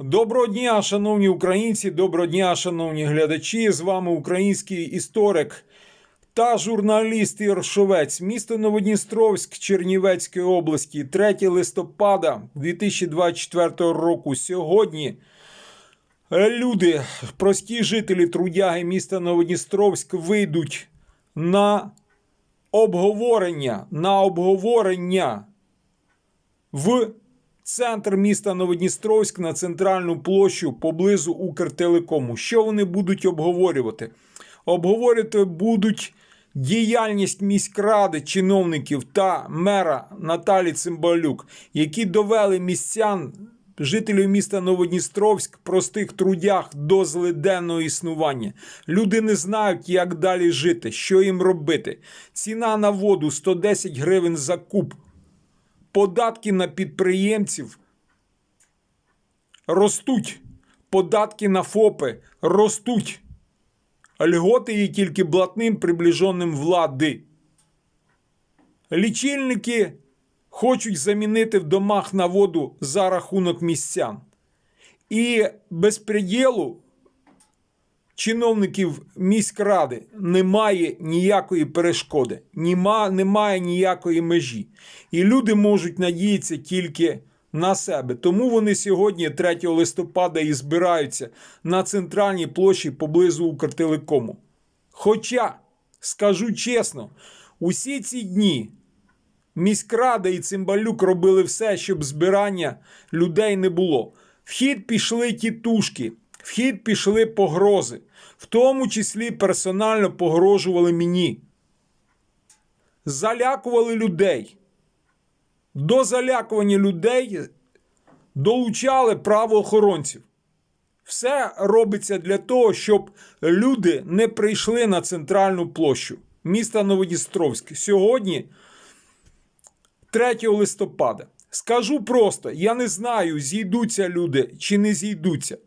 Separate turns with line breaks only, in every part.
Доброго дня, шановні українці, доброго дня, шановні глядачі. З вами український історик та журналіст Ігор Шовець. Місто Новодністровськ Чернівецької області, 3 листопада 2024 року. Сьогодні люди, прості жителі трудяги міста Новодністровськ, вийдуть на обговорення, на обговорення в центр міста Новодністровськ на центральну площу поблизу Укртелекому. Що вони будуть обговорювати? Обговорювати будуть діяльність міськради, чиновників та мера Наталі Цимбалюк, які довели містян. Жителів міста Новодністровськ, простих трудях до злиденного існування. Люди не знають, як далі жити, що їм робити. Ціна на воду 110 гривень за куб податки на підприємців ростуть. Податки на ФОПи ростуть. Льготи є тільки блатним приближеним влади. Лічильники хочуть замінити в домах на воду за рахунок містян. І безпреділу чиновників міськради немає ніякої перешкоди, Німа, немає ніякої межі. І люди можуть надіятися тільки на себе. Тому вони сьогодні, 3 листопада, і збираються на центральній площі поблизу Укртелекому. Хоча, скажу чесно, усі ці дні міськрада і Цимбалюк робили все, щоб збирання людей не було. В хід пішли тітушки, в хід пішли погрози, в тому числі персонально погрожували мені. Залякували людей. До залякування людей долучали правоохоронців. Все робиться для того, щоб люди не прийшли на центральну площу міста Новодністровськ. Сьогодні 3 листопада. Скажу просто: я не знаю, зійдуться люди чи не зійдуться.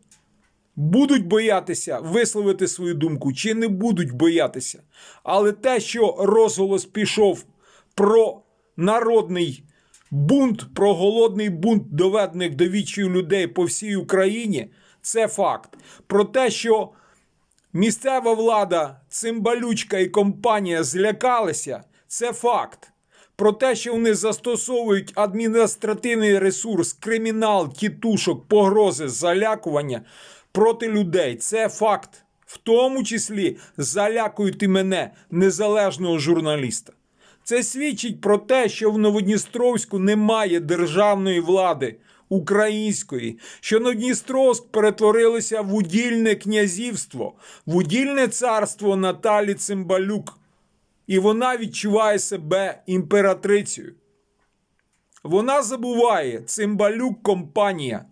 Будуть боятися висловити свою думку чи не будуть боятися. Але те, що розголос пішов про народний бунт, про голодний бунт доведених до відчаю людей по всій Україні, це факт. Про те, що місцева влада, цимбалючка і компанія злякалися, це факт. Про те, що вони застосовують адміністративний ресурс, кримінал, тітушок, погрози, залякування проти людей. Це факт. В тому числі залякують і мене, незалежного журналіста. Це свідчить про те, що в Новодністровську немає державної влади української, що Новодністровськ перетворилося в удільне князівство, в удільне царство Наталі Цимбалюк. І вона відчуває себе імператрицею. Вона забуває Цимбалюк компанія,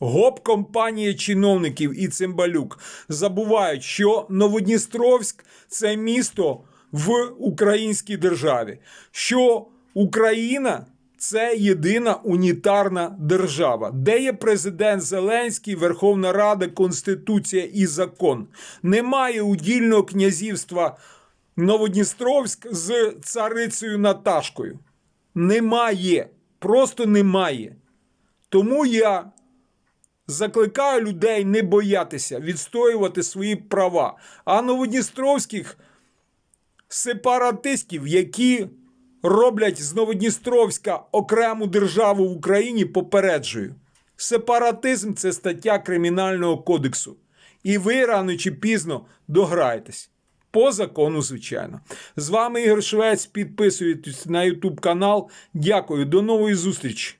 гоп-компанія чиновників і Цимбалюк забувають, що Новодністровськ це місто в українській державі, що Україна це єдина унітарна держава, де є президент Зеленський, Верховна Рада, Конституція і закон. Немає удільного князівства Новодністровськ з царицею Наташкою. Немає. Просто немає. Тому я закликаю людей не боятися відстоювати свої права. А новодністровських сепаратистів, які роблять з Новодністровська окрему державу в Україні, попереджую. Сепаратизм це стаття Кримінального кодексу. І ви рано чи пізно дограєтесь. По закону, звичайно. З вами Ігор Швець. Підписуйтесь на YouTube канал. Дякую, до нової зустрічі.